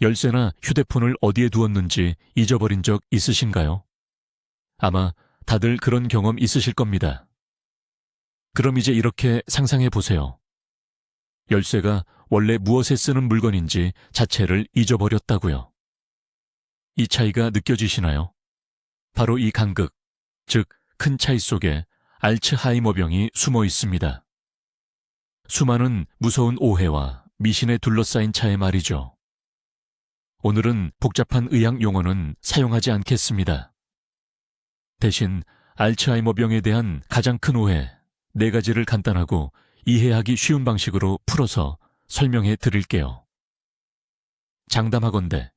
열쇠나 휴대폰을 어디에 두었는지 잊어버린 적 있으신가요? 아마 다들 그런 경험 있으실 겁니다. 그럼 이제 이렇게 상상해 보세요. 열쇠가 원래 무엇에 쓰는 물건인지 자체를 잊어버렸다고요. 이 차이가 느껴지시나요? 바로 이 간극, 즉 큰 차이 속에 알츠하이머병이 숨어 있습니다. 수많은 무서운 오해와 미신에 둘러싸인 차에 말이죠. 오늘은 복잡한 의학 용어는 사용하지 않겠습니다. 대신 알츠하이머 병에 대한 가장 큰 오해 네 가지를 간단하고 이해하기 쉬운 방식으로 풀어서 설명해 드릴게요. 장담하건대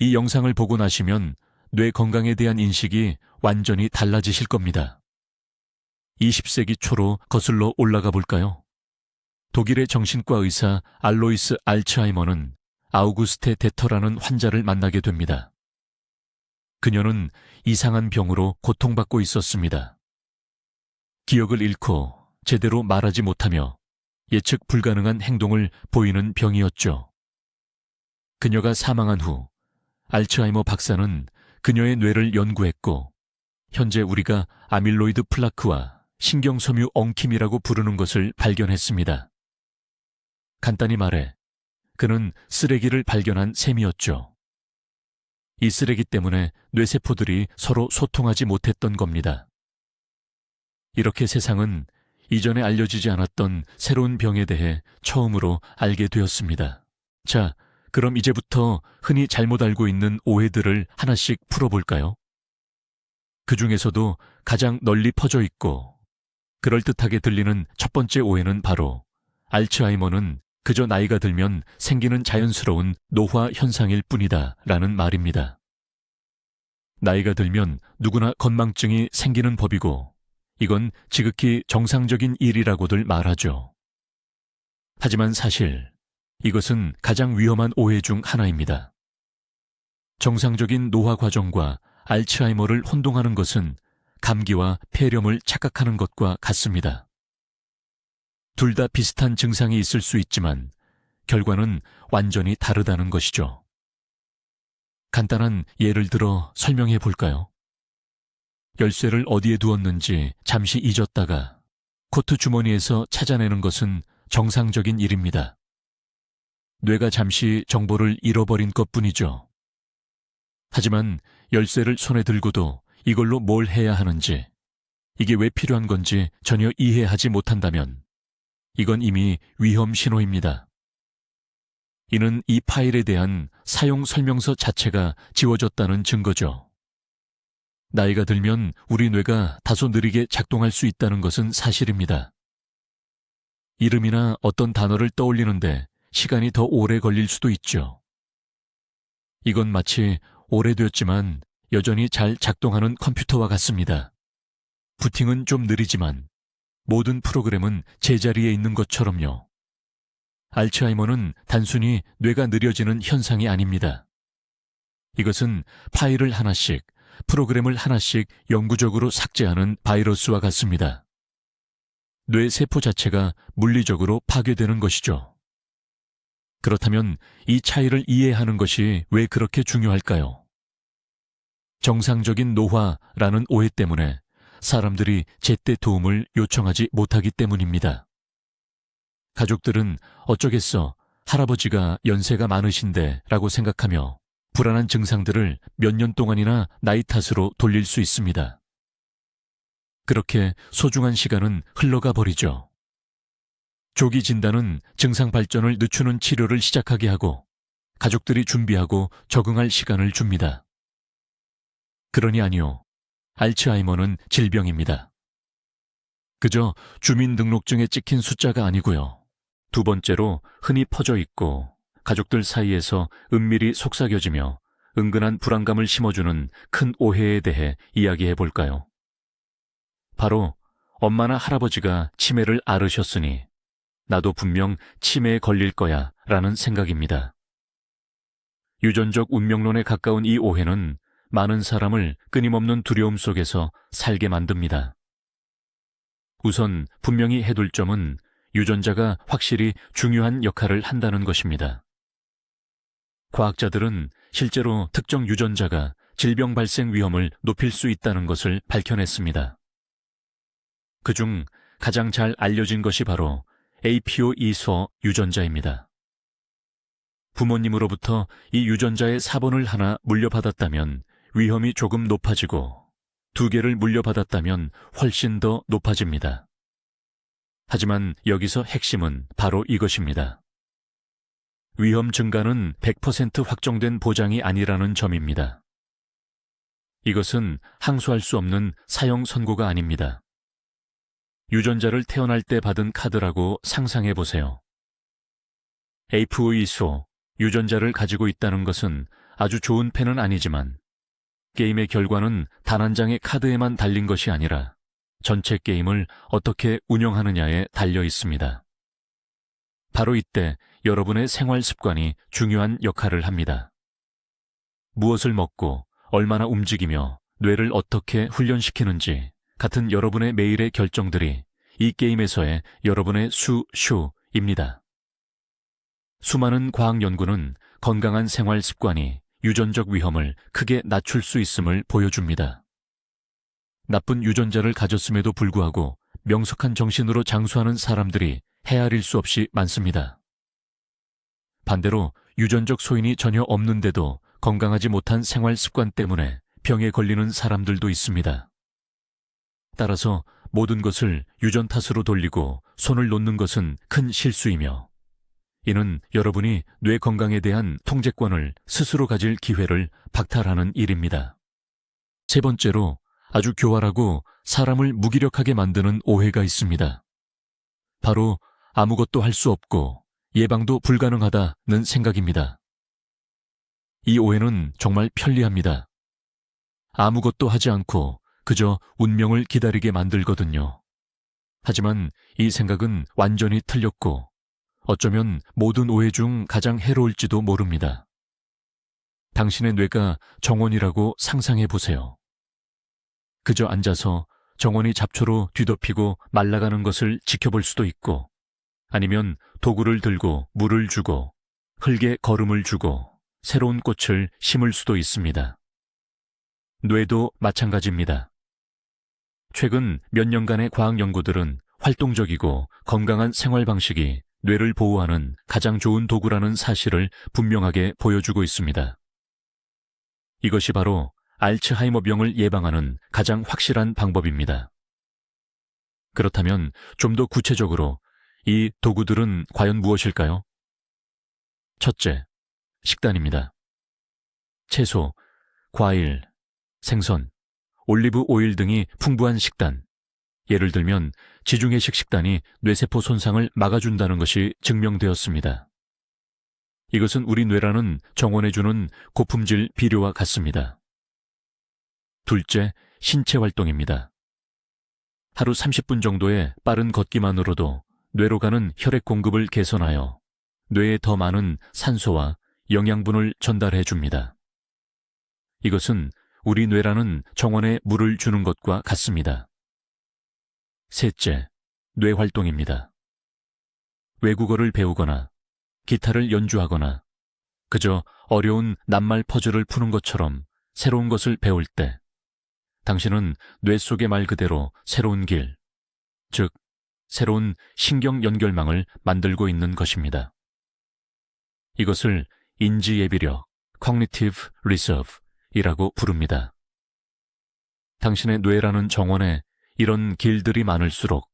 이 영상을 보고 나시면 뇌 건강에 대한 인식이 완전히 달라지실 겁니다. 20세기 초로 거슬러 올라가 볼까요? 독일의 정신과 의사 알로이스 알츠하이머는 아우구스테 데터라는 환자를 만나게 됩니다. 그녀는 이상한 병으로 고통받고 있었습니다. 기억을 잃고 제대로 말하지 못하며 예측 불가능한 행동을 보이는 병이었죠. 그녀가 사망한 후 알츠하이머 박사는 그녀의 뇌를 연구했고 현재 우리가 아밀로이드 플라크와 신경섬유 엉킴이라고 부르는 것을 발견했습니다. 간단히 말해 그는 쓰레기를 발견한 셈이었죠. 이 쓰레기 때문에 뇌세포들이 서로 소통하지 못했던 겁니다. 이렇게 세상은 이전에 알려지지 않았던 새로운 병에 대해 처음으로 알게 되었습니다. 자, 그럼 이제부터 흔히 잘못 알고 있는 오해들을 하나씩 풀어볼까요? 그 중에서도 가장 널리 퍼져 있고 그럴듯하게 들리는 첫 번째 오해는 바로 알츠하이머는 그저 나이가 들면 생기는 자연스러운 노화 현상일 뿐이다 라는 말입니다. 나이가 들면 누구나 건망증이 생기는 법이고 이건 지극히 정상적인 일이라고들 말하죠. 하지만 사실 이것은 가장 위험한 오해 중 하나입니다. 정상적인 노화 과정과 알츠하이머를 혼동하는 것은 감기와 폐렴을 착각하는 것과 같습니다. 둘 다 비슷한 증상이 있을 수 있지만 결과는 완전히 다르다는 것이죠. 간단한 예를 들어 설명해 볼까요? 열쇠를 어디에 두었는지 잠시 잊었다가 코트 주머니에서 찾아내는 것은 정상적인 일입니다. 뇌가 잠시 정보를 잃어버린 것 뿐이죠. 하지만 열쇠를 손에 들고도 이걸로 뭘 해야 하는지, 이게 왜 필요한 건지 전혀 이해하지 못한다면 이건 이미 위험 신호입니다. 이는 이 파일에 대한 사용 설명서 자체가 지워졌다는 증거죠. 나이가 들면 우리 뇌가 다소 느리게 작동할 수 있다는 것은 사실입니다. 이름이나 어떤 단어를 떠올리는데 시간이 더 오래 걸릴 수도 있죠. 이건 마치 오래되었지만 여전히 잘 작동하는 컴퓨터와 같습니다. 부팅은 좀 느리지만 모든 프로그램은 제자리에 있는 것처럼요. 알츠하이머는 단순히 뇌가 느려지는 현상이 아닙니다. 이것은 파일을 하나씩, 프로그램을 하나씩 영구적으로 삭제하는 바이러스와 같습니다. 뇌 세포 자체가 물리적으로 파괴되는 것이죠. 그렇다면 이 차이를 이해하는 것이 왜 그렇게 중요할까요? 정상적인 노화라는 오해 때문에 사람들이 제때 도움을 요청하지 못하기 때문입니다. 가족들은 어쩌겠어 할아버지가 연세가 많으신데 라고 생각하며 불안한 증상들을 몇 년 동안이나 나이 탓으로 돌릴 수 있습니다. 그렇게 소중한 시간은 흘러가 버리죠. 조기 진단은 증상 발전을 늦추는 치료를 시작하게 하고 가족들이 준비하고 적응할 시간을 줍니다. 그러니 아니요. 알츠하이머는 질병입니다. 그저 주민등록증에 찍힌 숫자가 아니고요. 두 번째로 흔히 퍼져 있고 가족들 사이에서 은밀히 속삭여지며 은근한 불안감을 심어주는 큰 오해에 대해 이야기해 볼까요? 바로 엄마나 할아버지가 치매를 앓으셨으니 나도 분명 치매에 걸릴 거야 라는 생각입니다. 유전적 운명론에 가까운 이 오해는 많은 사람을 끊임없는 두려움 속에서 살게 만듭니다. 우선 분명히 해둘 점은 유전자가 확실히 중요한 역할을 한다는 것입니다. 과학자들은 실제로 특정 유전자가 질병 발생 위험을 높일 수 있다는 것을 밝혀냈습니다. 그중 가장 잘 알려진 것이 바로 APOE4 유전자입니다. 부모님으로부터 이 유전자의 사본을 하나 물려받았다면 위험이 조금 높아지고 두 개를 물려받았다면 훨씬 더 높아집니다. 하지만 여기서 핵심은 바로 이것입니다. 위험 증가는 100% 확정된 보장이 아니라는 점입니다. 이것은 항소할 수 없는 사형 선고가 아닙니다. 유전자를 태어날 때 받은 카드라고 상상해 보세요. APOE4 유전자를 가지고 있다는 것은 아주 좋은 펜은 아니지만 게임의 결과는 단 한 장의 카드에만 달린 것이 아니라 전체 게임을 어떻게 운영하느냐에 달려 있습니다. 바로 이때 여러분의 생활 습관이 중요한 역할을 합니다. 무엇을 먹고 얼마나 움직이며 뇌를 어떻게 훈련시키는지 같은 여러분의 매일의 결정들이 이 게임에서의 여러분의 수, 슈입니다. 수많은 과학 연구는 건강한 생활 습관이 유전적 위험을 크게 낮출 수 있음을 보여줍니다. 나쁜 유전자를 가졌음에도 불구하고 명석한 정신으로 장수하는 사람들이 헤아릴 수 없이 많습니다. 반대로 유전적 소인이 전혀 없는데도 건강하지 못한 생활 습관 때문에 병에 걸리는 사람들도 있습니다. 따라서 모든 것을 유전 탓으로 돌리고 손을 놓는 것은 큰 실수이며 이는 여러분이 뇌 건강에 대한 통제권을 스스로 가질 기회를 박탈하는 일입니다. 세 번째로 아주 교활하고 사람을 무기력하게 만드는 오해가 있습니다. 바로 아무것도 할 수 없고 예방도 불가능하다는 생각입니다. 이 오해는 정말 편리합니다. 아무것도 하지 않고 그저 운명을 기다리게 만들거든요. 하지만 이 생각은 완전히 틀렸고 어쩌면 모든 오해 중 가장 해로울지도 모릅니다. 당신의 뇌가 정원이라고 상상해 보세요. 그저 앉아서 정원이 잡초로 뒤덮이고 말라가는 것을 지켜볼 수도 있고 아니면 도구를 들고 물을 주고 흙에 걸음을 주고 새로운 꽃을 심을 수도 있습니다. 뇌도 마찬가지입니다. 최근 몇 년간의 과학 연구들은 활동적이고 건강한 생활 방식이 뇌를 보호하는 가장 좋은 도구라는 사실을 분명하게 보여주고 있습니다. 이것이 바로 알츠하이머병을 예방하는 가장 확실한 방법입니다. 그렇다면 좀 더 구체적으로 이 도구들은 과연 무엇일까요? 첫째, 식단입니다. 채소, 과일, 생선, 올리브 오일 등이 풍부한 식단, 예를 들면 지중해식 식단이 뇌세포 손상을 막아준다는 것이 증명되었습니다. 이것은 우리 뇌라는 정원해주는 고품질 비료와 같습니다. 둘째, 신체 활동입니다. 하루 30분 정도의 빠른 걷기만으로도 뇌로 가는 혈액 공급을 개선하여 뇌에 더 많은 산소와 영양분을 전달해 줍니다. 이것은 우리 뇌라는 정원에 물을 주는 것과 같습니다. 셋째, 뇌 활동입니다. 외국어를 배우거나 기타를 연주하거나 그저 어려운 낱말 퍼즐을 푸는 것처럼 새로운 것을 배울 때 당신은 뇌 속의 말 그대로 새로운 길, 즉, 새로운 신경 연결망을 만들고 있는 것입니다. 이것을 인지 예비력, cognitive reserve 이라고 부릅니다. 당신의 뇌라는 정원에 이런 길들이 많을수록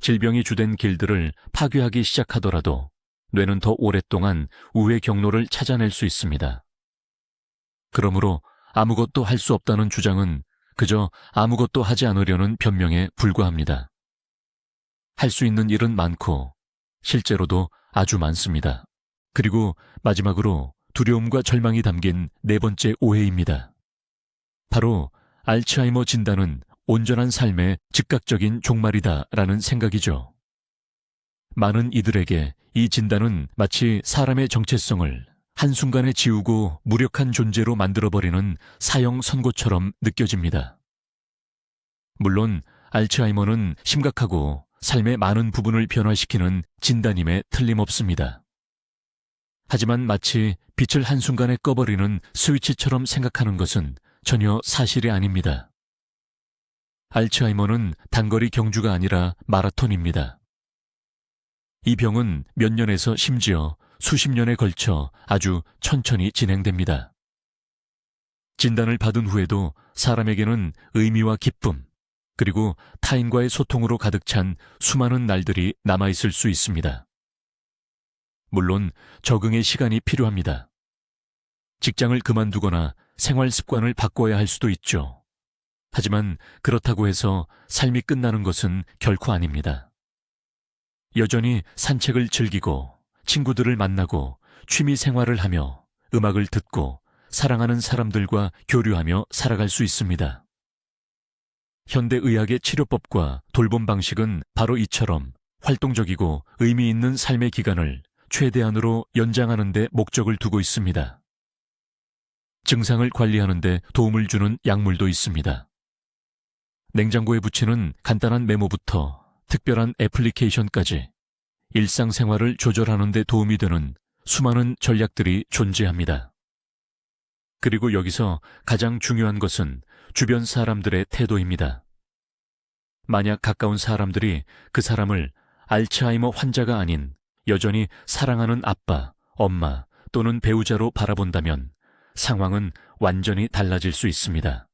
질병이 주된 길들을 파괴하기 시작하더라도 뇌는 더 오랫동안 우회 경로를 찾아낼 수 있습니다. 그러므로 아무것도 할 수 없다는 주장은 그저 아무것도 하지 않으려는 변명에 불과합니다. 할 수 있는 일은 많고 실제로도 아주 많습니다. 그리고 마지막으로 두려움과 절망이 담긴 네 번째 오해입니다. 바로 알츠하이머 진단은 온전한 삶의 즉각적인 종말이다라는 생각이죠. 많은 이들에게 이 진단은 마치 사람의 정체성을 한순간에 지우고 무력한 존재로 만들어버리는 사형 선고처럼 느껴집니다. 물론 알츠하이머는 심각하고 삶의 많은 부분을 변화시키는 진단임에 틀림없습니다. 하지만 마치 빛을 한순간에 꺼버리는 스위치처럼 생각하는 것은 전혀 사실이 아닙니다. 알츠하이머는 단거리 경주가 아니라 마라톤입니다. 이 병은 몇 년에서 심지어 수십 년에 걸쳐 아주 천천히 진행됩니다. 진단을 받은 후에도 사람에게는 의미와 기쁨, 그리고 타인과의 소통으로 가득 찬 수많은 날들이 남아있을 수 있습니다. 물론 적응의 시간이 필요합니다. 직장을 그만두거나 생활 습관을 바꿔야 할 수도 있죠. 하지만 그렇다고 해서 삶이 끝나는 것은 결코 아닙니다. 여전히 산책을 즐기고 친구들을 만나고 취미 생활을 하며 음악을 듣고 사랑하는 사람들과 교류하며 살아갈 수 있습니다. 현대의학의 치료법과 돌봄 방식은 바로 이처럼 활동적이고 의미 있는 삶의 기간을 최대한으로 연장하는 데 목적을 두고 있습니다. 증상을 관리하는 데 도움을 주는 약물도 있습니다. 냉장고에 붙이는 간단한 메모부터 특별한 애플리케이션까지 일상생활을 조절하는 데 도움이 되는 수많은 전략들이 존재합니다. 그리고 여기서 가장 중요한 것은 주변 사람들의 태도입니다. 만약 가까운 사람들이 그 사람을 알츠하이머 환자가 아닌 여전히 사랑하는 아빠, 엄마 또는 배우자로 바라본다면 상황은 완전히 달라질 수 있습니다.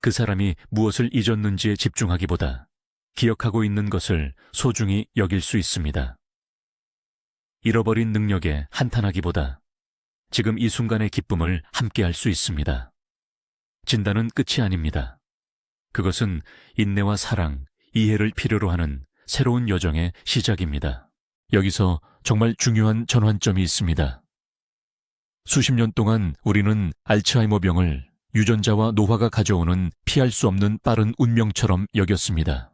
그 사람이 무엇을 잊었는지에 집중하기보다 기억하고 있는 것을 소중히 여길 수 있습니다. 잃어버린 능력에 한탄하기보다 지금 이 순간의 기쁨을 함께 할 수 있습니다. 진단은 끝이 아닙니다. 그것은 인내와 사랑, 이해를 필요로 하는 새로운 여정의 시작입니다. 여기서 정말 중요한 전환점이 있습니다. 수십 년 동안 우리는 알츠하이머 병을 유전자와 노화가 가져오는 피할 수 없는 빠른 운명처럼 여겼습니다.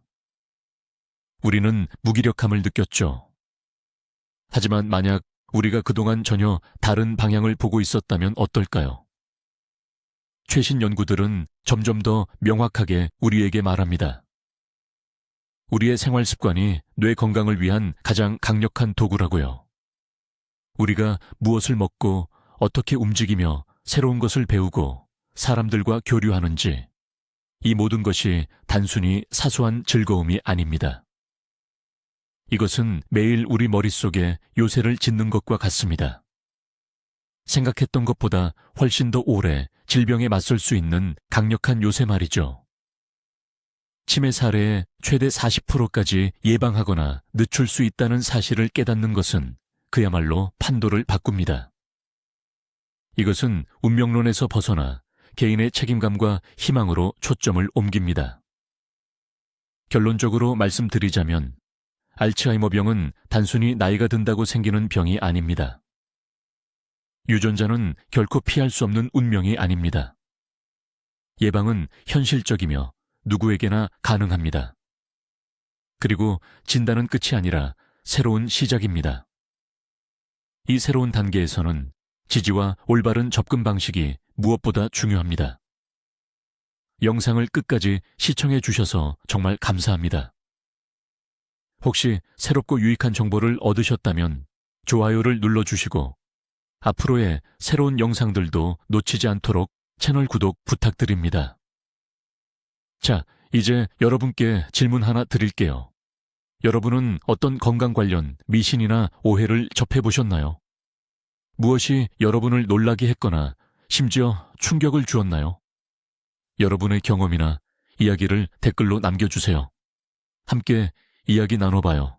우리는 무기력함을 느꼈죠. 하지만 만약 우리가 그동안 전혀 다른 방향을 보고 있었다면 어떨까요? 최신 연구들은 점점 더 명확하게 우리에게 말합니다. 우리의 생활 습관이 뇌 건강을 위한 가장 강력한 도구라고요. 우리가 무엇을 먹고 어떻게 움직이며 새로운 것을 배우고 사람들과 교류하는지 이 모든 것이 단순히 사소한 즐거움이 아닙니다. 이것은 매일 우리 머릿속에 요새를 짓는 것과 같습니다. 생각했던 것보다 훨씬 더 오래 질병에 맞설 수 있는 강력한 요새 말이죠. 치매 사례의 최대 40%까지 예방하거나 늦출 수 있다는 사실을 깨닫는 것은 그야말로 판도를 바꿉니다. 이것은 운명론에서 벗어나 개인의 책임감과 희망으로 초점을 옮깁니다. 결론적으로 말씀드리자면 알츠하이머 병은 단순히 나이가 든다고 생기는 병이 아닙니다. 유전자는 결코 피할 수 없는 운명이 아닙니다. 예방은 현실적이며 누구에게나 가능합니다. 그리고 진단은 끝이 아니라 새로운 시작입니다. 이 새로운 단계에서는 지지와 올바른 접근 방식이 무엇보다 중요합니다. 영상을 끝까지 시청해 주셔서 정말 감사합니다. 혹시 새롭고 유익한 정보를 얻으셨다면 좋아요를 눌러주시고 앞으로의 새로운 영상들도 놓치지 않도록 채널 구독 부탁드립니다. 자, 이제 여러분께 질문 하나 드릴게요. 여러분은 어떤 건강 관련 미신이나 오해를 접해보셨나요? 무엇이 여러분을 놀라게 했거나 심지어 충격을 주었나요? 여러분의 경험이나 이야기를 댓글로 남겨주세요. 함께 이야기 나눠봐요.